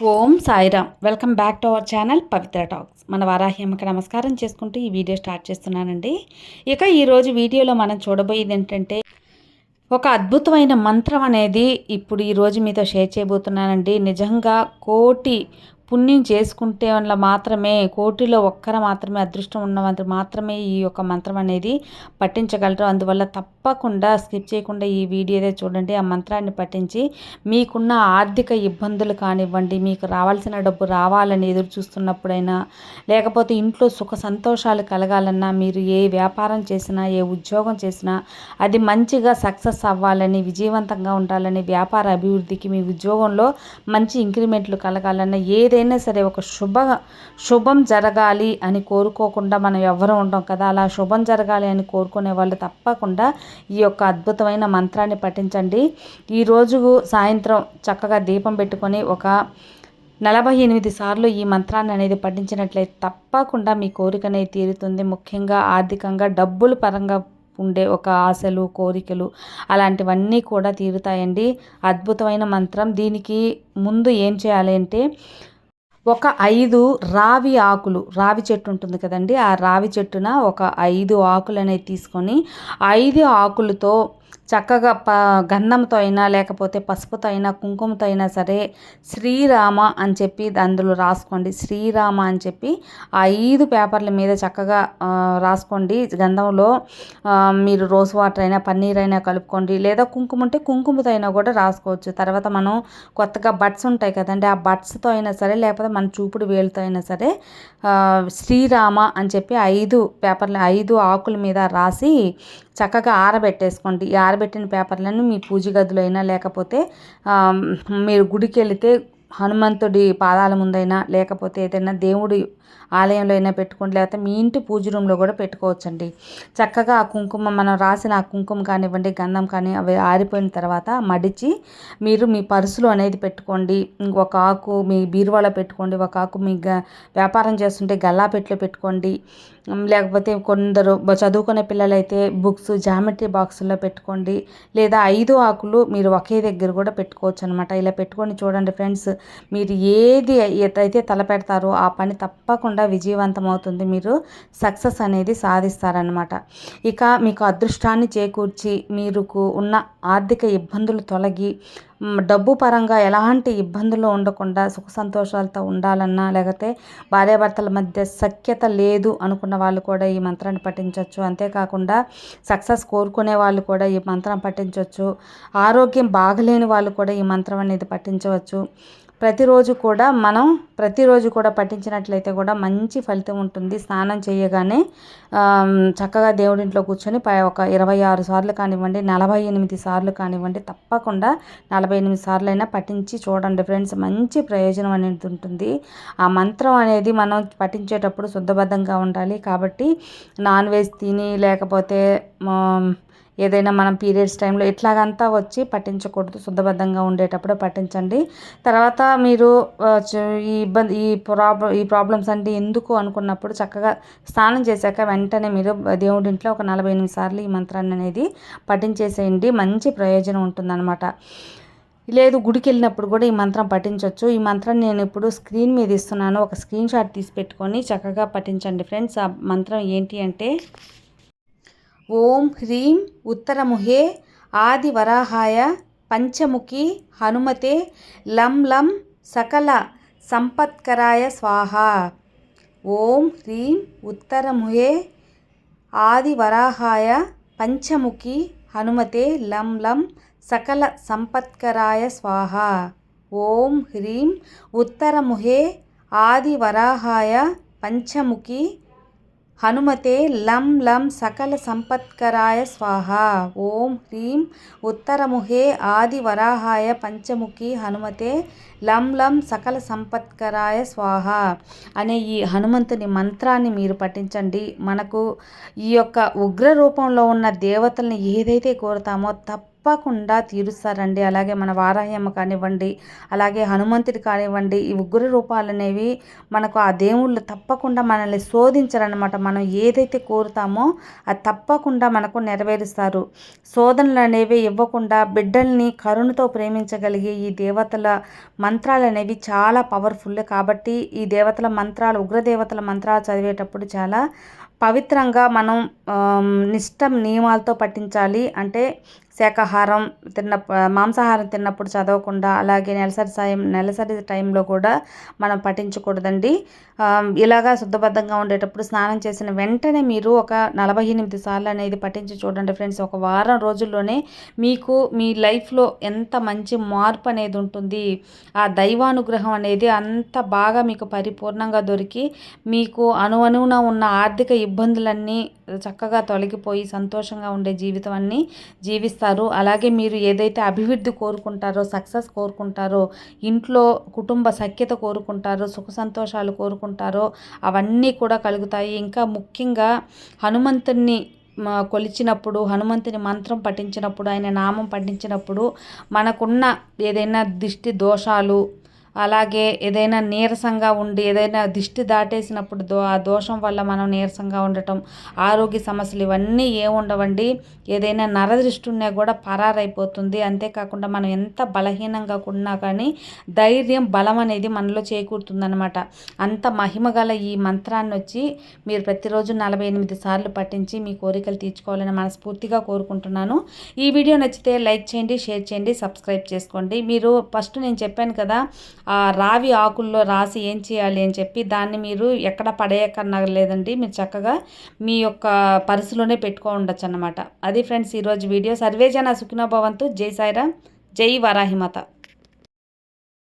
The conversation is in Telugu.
Om Sairam. Welcome back to our channel Pavitra talks. మన వారాహి నమస్కారం చేసుకుంటూ ఈ వీడియో స్టార్ట్ చేస్తున్నానండి. ఇక ఈరోజు వీడియోలో మనం చూడబోయేది ఏంటంటే ఒక అద్భుతమైన మంత్రం అనేది ఇప్పుడు ఈరోజు మీతో షేర్ చేయబోతున్నానండి. నిజంగా కోటి పుణ్యం చేసుకుంటే వల్ల మాత్రమే కోటిలో ఒక్కర మాత్రమే అదృష్టం ఉన్నవారు మాత్రమే ఈ యొక్క మంత్రం అనేది పట్టించగలరు అందువల్ల తప్పకుండా స్కిప్ చేయకుండా ఈ వీడియో చూడండి. ఆ మంత్రాన్ని పట్టించి మీకున్న ఆర్థిక ఇబ్బందులు కానివ్వండి మీకు రావాల్సిన డబ్బు రావాలని ఎదురు చూస్తున్నప్పుడైనా లేకపోతే ఇంట్లో సుఖ సంతోషాలు కలగాలన్నా మీరు ఏ వ్యాపారం చేసినా ఏ ఉద్యోగం చేసినా అది మంచిగా సక్సెస్ అవ్వాలని విజయవంతంగా ఉండాలని వ్యాపార అభివృద్ధికి మీ ఉద్యోగంలో మంచి ఇంక్రిమెంట్లు కలగాలన్నా ఏది ఏదైనా సరే ఒక శుభ శుభం జరగాలి అని కోరుకోకుండా మనం ఎవరు ఉండం కదా. అలా శుభం జరగాలి అని కోరుకునే వాళ్ళు తప్పకుండా ఈ యొక్క అద్భుతమైన మంత్రాన్ని పఠించండి. ఈరోజు సాయంత్రం చక్కగా దీపం పెట్టుకొని ఒక నలభై ఎనిమిది సార్లు ఈ మంత్రాన్ని అనేది పఠించినట్లయితే తప్పకుండా మీ కోరిక అనేది తీరుతుంది. ముఖ్యంగా ఆర్థికంగా డబ్బులు పరంగా ఉండే ఒక ఆశలు కోరికలు అలాంటివన్నీ కూడా తీరుతాయండి. అద్భుతమైన మంత్రం. దీనికి ముందు ఏం చేయాలి అంటే ఒక ఐదు రావి ఆకులు రావి చెట్టు ఉంటుంది కదండి ఆ రావి చెట్టున ఒక ఐదు ఆకులు అనేది తీసుకొని ఐదు ఆకులతో చక్కగా ప గంధంతో అయినా లేకపోతే పసుపుతో అయినా కుంకుమతో అయినా సరే శ్రీరామ అని చెప్పి అందులో రాసుకోండి. శ్రీరామ అని చెప్పి ఆ ఐదు పేపర్ల మీద చక్కగా రాసుకోండి. గంధంలో మీరు రోజ్ వాటర్ అయినా పన్నీర్ అయినా కలుపుకోండి. లేదా కుంకుమ ఉంటే కుంకుమతో అయినా కూడా రాసుకోవచ్చు. తర్వాత మనం కొత్తగా బట్స్ ఉంటాయి కదండి ఆ బట్స్తో అయినా సరే లేకపోతే మన చూపుడు వేలుతో అయినా సరే శ్రీరామ అని చెప్పి ఐదు పేపర్లు ఐదు ఆకుల మీద రాసి చక్కగా ఆరబెట్టేసుకోండి. ఈ ఆరబెట్టిన పేపర్లను మీ పూజ గదిలో అయినా లేకపోతే మీరు గుడికి వెళితే హనుమంతుడి పాదాల ముందైనా లేకపోతే ఏదైనా దేవుడి ఆలయంలో అయినా పెట్టుకోండి లేకపోతే మీ ఇంటి పూజ రూమ్లో కూడా పెట్టుకోవచ్చండి. చక్కగా ఆ కుంకుమ మనం రాసిన ఆ కుంకుమ కానివ్వండి గంధం కానీ అవి ఆరిపోయిన తర్వాత మడిచి మీరు మీ పర్సులో అనేది పెట్టుకోండి. ఒక ఆకు మీ బీరువాలో పెట్టుకోండి ఒక ఆకు మీ వ్యాపారం చేస్తుంటే గల్లాపెట్లో పెట్టుకోండి. లేకపోతే కొందరు చదువుకునే పిల్లలైతే బుక్స్ జామెట్రీ బాక్సుల్లో పెట్టుకోండి. లేదా ఐదు ఆకులు మీరు ఒకే దగ్గర కూడా పెట్టుకోవచ్చు అనమాట ఇలా పెట్టుకొని చూడండి ఫ్రెండ్స్ మీరు ఏది అయితే తలపెడతారో ఆ పని తప్ప తప్పకుండా విజయవంతం అవుతుంది మీరు సక్సెస్ అనేది సాధిస్తారనమాట ఇక మీకు అదృష్టాన్ని చేకూర్చి మీకు ఉన్న ఆర్థిక ఇబ్బందులు తొలగి డబ్బు పరంగా ఎలాంటి ఇబ్బందులు ఉండకుండా సుఖ సంతోషాలతో ఉండాలన్నా లేకపోతే భార్యాభర్తల మధ్య సఖ్యత లేదు అనుకున్న వాళ్ళు కూడా ఈ మంత్రాన్ని పఠించవచ్చు అంతేకాకుండా సక్సెస్ కోరుకునే వాళ్ళు కూడా ఈ మంత్రం పఠించవచ్చు ఆరోగ్యం బాగలేని వాళ్ళు కూడా ఈ మంత్రం అనేది పఠించవచ్చు. ప్రతిరోజు కూడా మనం ప్రతిరోజు కూడా పఠించినట్లయితే కూడా మంచి ఫలితం ఉంటుంది. స్నానం చేయగానే చక్కగా దేవుడింట్లో కూర్చొని ఒక ఇరవై ఆరు సార్లు కానివ్వండి నలభై ఎనిమిది సార్లు కానివ్వండి తప్పకుండా నలభై ఎనిమిది సార్లు అయినా పఠించి చూడండి ఫ్రెండ్స్. మంచి ప్రయోజనం అనేది ఉంటుంది. ఆ మంత్రం అనేది మనం పఠించేటప్పుడు శుద్ధబద్ధంగా ఉండాలి. కాబట్టి నాన్ వెజ్ తిని లేకపోతే ఏదైనా మనం పీరియడ్స్ టైంలో ఇట్లాగంతా వచ్చి పట్టించకూడదు. శుద్ధబద్ధంగా ఉండేటప్పుడు పట్టించండి. తర్వాత మీరు ఈ ఇబ్బంది ఈ ప్రాబ్లం ఈ ప్రాబ్లమ్స్ అంటే ఎందుకు అనుకున్నప్పుడు చక్కగా స్నానం చేశాక వెంటనే మీరు దేవుడి ఇంట్లో ఒక నలభై ఎనిమిది సార్లు ఈ మంత్రాన్ని అనేది పఠించేసేయండి. మంచి ప్రయోజనం ఉంటుందన్నమాట. లేదు గుడికి వెళ్ళినప్పుడు కూడా ఈ మంత్రం పఠించవచ్చు ఈ మంత్రం నేను ఇప్పుడు స్క్రీన్ మీద ఇస్తున్నాను. ఒక స్క్రీన్ షాట్ తీసి పెట్టుకొని చక్కగా పఠించండి. ఫ్రెండ్స్ ఆ మంత్రం ఏంటి అంటే ఓం హ్రీం ఉత్తరముహే ఆదివరాహాయ పంచముఖి హనుమతే లం లం సకల సంపత్కరాయ స్వాహ. ఓం హ్రీం ఉత్తరముహే ఆదివరాహాయ పంచముఖి హనుమతే లం లం సకల సంపత్కరాయ స్వాహ. ఓం హ్రీం ఉత్తరముహే ఆదివరాహాయ పంచముఖి హనుమతే లం లం సకల సంపత్కరాయ స్వాహ. ఓం హ్రీం ఉత్తరముహే ఆది వరాహాయ పంచముఖి హనుమతే లం లం సకల సంపత్కరాయ స్వాహ. అనే ఈ హనుమంతుని మంత్రాన్ని మీరు పఠించండి. మనకు ఈ యొక్క ఉగ్ర రూపంలో ఉన్న దేవతల్ని ఏదైతే కోరుతామో తప్ప తప్పకుండా తీరుస్తారండి. అలాగే మన వారాహ్యమ్మ కానివ్వండి అలాగే హనుమంతుడి కానివ్వండి ఈ ఉగ్ర రూపాలు అనేవి మనకు ఆ దేవుళ్ళు తప్పకుండా మనల్ని శోధించరనమాట మనం ఏదైతే కోరుతామో అది తప్పకుండా మనకు నెరవేరుస్తారు. శోధనలు అనేవి ఇవ్వకుండా బిడ్డల్ని కరుణతో ప్రేమించగలిగే ఈ దేవతల మంత్రాలు అనేవి చాలా పవర్ఫుల్ కాబట్టి ఈ దేవతల మంత్రాలు ఉగ్రదేవతల మంత్రాలు చదివేటప్పుడు చాలా పవిత్రంగా మనం నిష్ట నియమాలతో పఠించాలి. అంటే శాకాహారం తిన్న మాంసాహారం తిన్నప్పుడు చదవకుండా అలాగే నెలసరి సాయం నెలసరి టైంలో కూడా మనం పఠించకూడదండి. ఇలాగా శుద్ధబద్ధంగా ఉండేటప్పుడు స్నానం చేసిన వెంటనే మీరు ఒక నలభై ఎనిమిది సార్లు అనేది పఠించి చూడండి ఫ్రెండ్స్. ఒక వారం రోజుల్లోనే మీకు మీ లైఫ్లో ఎంత మంచి మార్పు అనేది ఉంటుంది. ఆ దైవానుగ్రహం అనేది అంత బాగా మీకు పరిపూర్ణంగా దొరికి మీకు అనువనువున ఉన్న ఆర్థిక ఇబ్బందులన్నీ చక్కగా తొలగిపోయి సంతోషంగా ఉండే జీవితం అన్నీ జీవిస్తారు. అలాగే మీరు ఏదైతే అభివృద్ధి కోరుకుంటారో సక్సెస్ కోరుకుంటారో ఇంట్లో కుటుంబ సఖ్యత కోరుకుంటారో సుఖ సంతోషాలు కోరుకుంటారో అవన్నీ కూడా కలుగుతాయి. ఇంకా ముఖ్యంగా హనుమంతుణ్ణి కొలిచినప్పుడు హనుమంతుని మంత్రం పఠించినప్పుడు ఆయన నామం పఠించినప్పుడు మనకున్న ఏదైనా దిష్టి దోషాలు అలాగే ఏదైనా నీరసంగా ఉండి ఏదైనా దిష్టి దాటేసినప్పుడు దో ఆ దోషం వల్ల మనం నీరసంగా ఉండటం ఆరోగ్య సమస్యలు ఇవన్నీ ఏముండవండి ఏదైనా నరదృష్టి ఉన్నా కూడా పరారైపోతుంది. అంతేకాకుండా మనం ఎంత బలహీనంగా ఉన్నా కానీ ధైర్యం బలం అనేది మనలో చేకూరుతుందనమాట అంత మహిమ గల ఈ మంత్రాన్ని వచ్చి మీరు ప్రతిరోజు నలభై ఎనిమిది సార్లు పట్టించి మీ కోరికలు తీర్చుకోవాలని మనస్ఫూర్తిగా కోరుకుంటున్నాను. ఈ వీడియో నచ్చితే లైక్ చేయండి షేర్ చేయండి సబ్స్క్రైబ్ చేసుకోండి. మీరు ఫస్ట్ నేను చెప్పాను కదా రావి ఆకుల్లో రాసి ఏం చేయాలి అని చెప్పి దాన్ని మీరు ఎక్కడ పడేయకనలేదండి మీరు చక్కగా మీ యొక్క పర్సులోనే పెట్టుకో ఉండొచ్చు అనమాట అది ఫ్రెండ్స్ ఈరోజు వీడియో. సర్వేజన సుఖినోభవంతు. జై సాయిరామ్. జై వరాహిమత